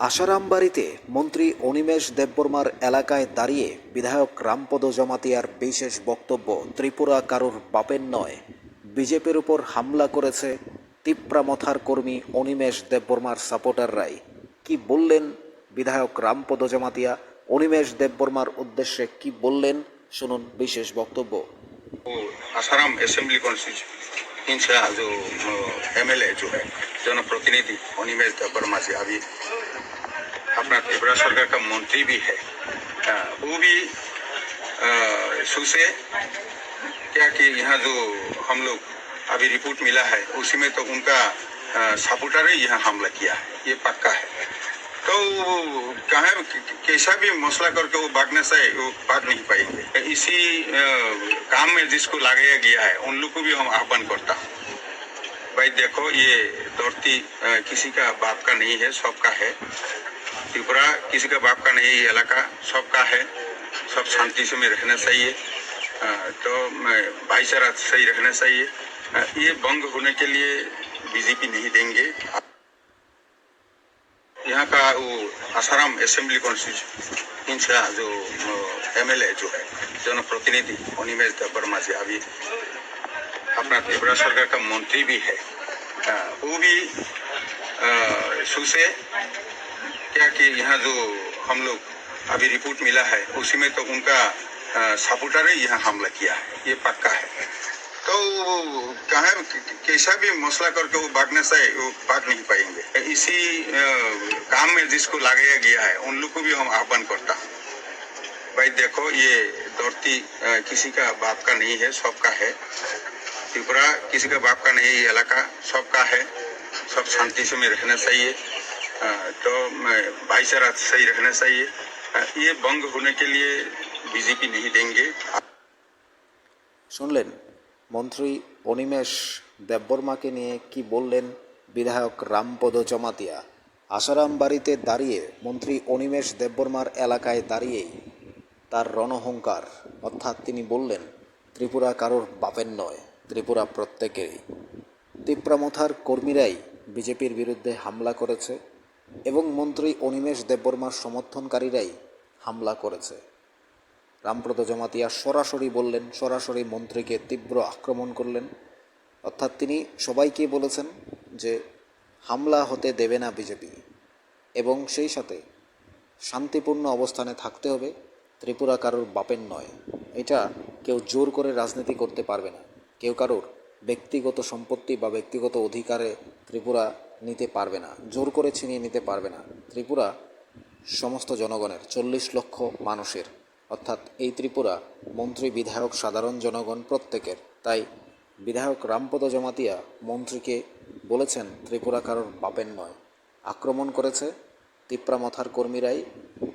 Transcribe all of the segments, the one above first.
আশারামবাড়িতে মন্ত্রী অনিমেষ দেববর্মার এলাকায় দাঁড়িয়ে বিধায়ক রামপদ জমাতিয়ার বিশেষ বক্তব্য ত্রিপুরা কারোর বাপের নয় বিজেপির উপর হামলা করেছে তিপ্রামথার কর্মী অনিমেষ দেববর্মার সাপোর্টাররাই কি বললেন বিধায়ক রামপদ জমাতিয়া অনিমেষ দেববর্মার উদ্দেশ্যে কি বললেন শুনুন বিশেষ বক্তব্য वो आसाराम असेंबली कॉन्स्टिट्यूशन से जो एम एल ए जो है जनप्रतिनिधि अनिमेश वर्मा जी अभी अपना त्रिपुरा सरकार का मंत्री भी है। अ, वो भी सुसे क्या कि यहाँ जो हम लोग अभी रिपोर्ट मिला है उसी में तो उनका सपोर्टर ही यहाँ हमला किया है ये पक्का है। तो कहा कैसा भी मसला करके वो भागने से वो भाग नहीं पाएँगे। इसी अ, काम में जिसको लगाया गया है उन लोग को भी हम आह्वान करता हूँ। भाई देखो ये धरती किसी का बाप का नहीं है सबका है। त्रिपुरा किसी का बाप का नहीं, इलाका सबका है। सब शांति से में रहना चाहिए। तो भाईचारा सही रहना चाहिए। ये भंग होने के लिए बीजेपी नहीं देंगे। यहाँ का वो आसाराम असेंबली कॉन्स्टिट्यूशन से जो एम एल ए जो है, जनप्रतिनिधि अनिमेश वर्मा जी अभी अपना त्रिपुरा सरकार का मंत्री भी है। वो भी इशू क्या कि यहाँ जो हम लोग अभी रिपोर्ट मिला है, उसी में तो उनका सपोर्टर ही यहाँ हमला किया है। ये पक्का है। तो कहा कैसा भी मसला करके वो भागने से वो भाग नहीं पाएँगे। इसी काम में जिसको लगाया गया है, उन लोग को भी हम आह्वान करता हूँ। भाई देखो, ये धरती किसी का बाप का नहीं है, सबका है। त्रिपुरा किसी का बाप का नहीं, ये इलाका सबका है। सब शांति से में रहना चाहिए। अ, तो मैं भाईचारा सही रहना चाहिए अ, ये भंग होने के लिए बीजेपी नहीं देंगे শুনলেন মন্ত্রী অনিমেষ দেববর্মাকে নিয়ে কি বললেন বিধায়ক রামপদ জমাতিয়া আসারাম বাড়িতে দাঁড়িয়ে মন্ত্রী অনিমেষ দেববর্মার এলাকায় দাঁড়িয়েই তার রণহংকার অর্থাৎ তিনি বললেন ত্রিপুরা কারোর বাপের নয় ত্রিপুরা প্রত্যেকেরই তিপ্রামথার কর্মীরাই বিজেপির বিরুদ্ধে হামলা করেছে এবং মন্ত্রী অনিমেষ দেববর্মার সমর্থনকারীরাই হামলা করেছে। রামপ্রদ জমাতিয়া সরাসরি বললেন, সরাসরি মন্ত্রীকে তীব্র আক্রমণ করলেন। অর্থাৎ তিনি সবাইকে বলেছেন যে, হামলা হতে দেবে না বিজেপি। এবং সেই সাথে শান্তিপূর্ণ অবস্থানে থাকতে হবে, ত্রিপুরা কারোর বাপের নয়। এটা কেউ জোর করে রাজনীতি করতে পারবে না। কেউ কারোর ব্যক্তিগত সম্পত্তি বা ব্যক্তিগত অধিকারে ত্রিপুরা নিতে পারবে না, জোর করে ছিনিয়ে নিতে পারবে না। ত্রিপুরা সমস্ত জনগণের চল্লিশ লক্ষ মানুষের, অর্থাৎ এই ত্রিপুরা মন্ত্রী, বিধায়ক, সাধারণ জনগণ প্রত্যেকের। তাই বিধায়ক রামপদ জমাতিয়া মন্ত্রীকে বলেছেন, ত্রিপুরা কারোর বাপের নয়। আক্রমণ করেছে তিপ্রামথার কর্মীরাই,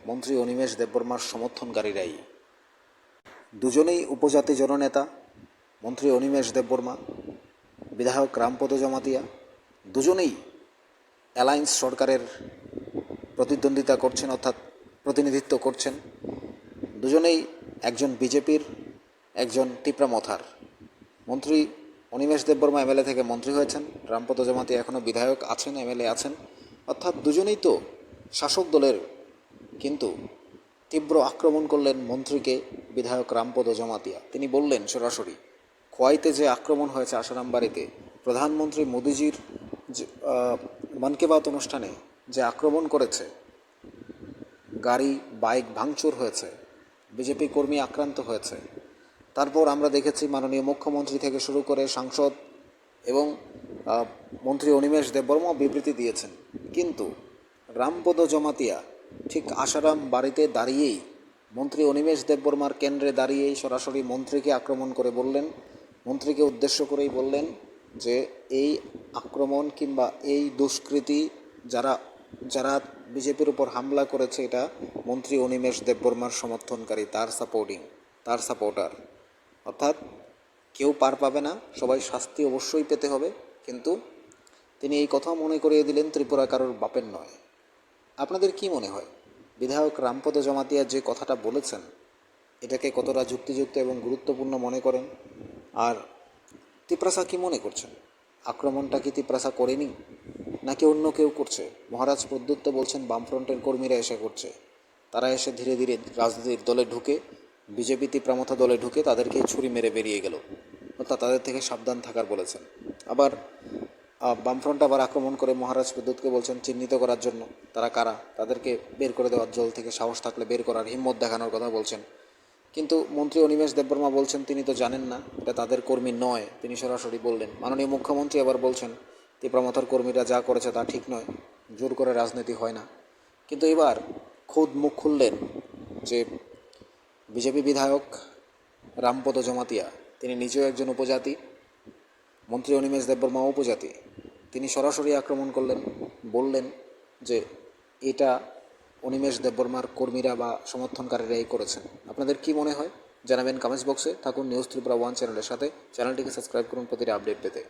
মন্ত্রী অনিমেষ দেববর্মার সমর্থনকারীরাই। দুজনেই উপজাতি জননেতা, মন্ত্রী অনিমেষ দেববর্মা, বিধায়ক রামপদ জমাতিয়া, দুজনেই অ্যালায়েন্স সরকারের প্রতিদ্বন্দ্বিতা করছেন, অর্থাৎ প্রতিনিধিত্ব করছেন। দুজনেই একজন বিজেপির, একজন তিপ্রামথার মন্ত্রী অনিমেষ দেববর্মা এমএলএ থেকে মন্ত্রী হয়েছেন। রামপদ জমাতি এখনও বিধায়ক আছেন, এমএলএ আছেন। অর্থাৎ দুজনেই তো শাসক দলের, কিন্তু তীব্র আক্রমণ করলেন মন্ত্রীকে বিধায়ক রামপদ জমাতিয়া তিনি বললেন সরাসরি, খোয়াইতে যে আক্রমণ হয়েছে আসারাম বাড়িতে প্রধানমন্ত্রী মোদিজির মন কি বাত অনুষ্ঠানে যে আক্রমণ করেছে, গাড়ি, বাইক ভাঙচুর হয়েছে, বিজেপি কর্মী আক্রান্ত হয়েছে, তারপর আমরা দেখেছি মাননীয় মুখ্যমন্ত্রী থেকে শুরু করে সাংসদ এবং মন্ত্রী অনিমেষ দেববর্মা বিবৃতি দিয়েছেন। কিন্তু রামপদ জমাতিয়া ঠিক আশারাম বাড়িতে দাঁড়িয়েই মন্ত্রী অনিমেষ দেববর্মার কেন্দ্রে দাঁড়িয়েই সরাসরি মন্ত্রীকে আক্রমণ করে বললেন, মন্ত্রীকে উদ্দেশ্য করেই বললেন যে এই আক্রমণ কিংবা এই দুষ্কৃতি যারা যারা বিজেপির উপর হামলা করেছে এটা মন্ত্রী অনিমেষ দেববর্মার সমর্থনকারী, তার সাপোর্টিং তার সাপোর্টার অর্থাৎ কেউ পার পাবে না, সবাই শাস্তি অবশ্যই পেতে হবে, কিন্তু তিনি এই কথা মনে করিয়ে দিলেন ত্রিপুরা কারোর বাপের নয়। আপনাদের কি মনে হয়? বিধায়ক রামপদ জমাতিয়া যে কথাটা বলেছেন, এটাকে কতটা যুক্তিযুক্ত এবং গুরুত্বপূর্ণ মনে করেন? আর তিপ্রাসা কি মনে করছেন? আক্রমণটা কি তিপ্রাসা করেনি? নাকি অন্য কেউ করছে? মহারাজ প্রদ্যুৎ তো বলছেন, বামফ্রন্টের কর্মীরা এসে করছে। তারা এসে ধীরে ধীরে রাজনীতির দলে ঢুকে, বিজেপি তিপ্রামথা দলে ঢুকে তাদেরকে ছুরি মেরে বেরিয়ে গেল। অর্থাৎ তাদের থেকে সাবধান থাকার বলেছেন। আবার বামফ্রন্ট আবার আক্রমণ করে মহারাজ বিদ্যুৎকে বলছেন, চিহ্নিত করার জন্য তারা কারা? তাদেরকে বের করে দেওয়ার জল থেকে সাহস থাকলে বের করার হিম্মত দেখানোর কথা বলছেন। কিন্তু মন্ত্রী অনিমেষ দেববর্মা বলছেন, তিনি তো জানেন না, এটা তাদের কর্মী নয়। তিনি সরাসরি বললেন, মাননীয় মুখ্যমন্ত্রী আবার বলছেন তিপ্রামথার কর্মীরা যা করেছে তা ঠিক নয়, জোর করে রাজনীতি হয় না। কিন্তু এবার খুদ মুখ খুললেন যে বিজেপি বিধায়ক রামপদ জমাতিয়া, তিনি নিজেও একজন উপজাতি, মন্ত্রী অনিমেষ দেববর্মাও উপজাতি। তিনি সরাসরি আক্রমণ করলেন, বললেন যে এটা অনিমেষ দেববর্মার কর্মীরা বা সমর্থনকারীরা এই করেছেন। আপনাদের কি মনে হয়? জানাবেন কমেন্টস বক্সে থাকুন নিউজ ত্রিপুরা ওয়ান চ্যানেলের সাথে। চ্যানেলটিকে সাবস্ক্রাইব করুন প্রতিটি আপডেট পেতে।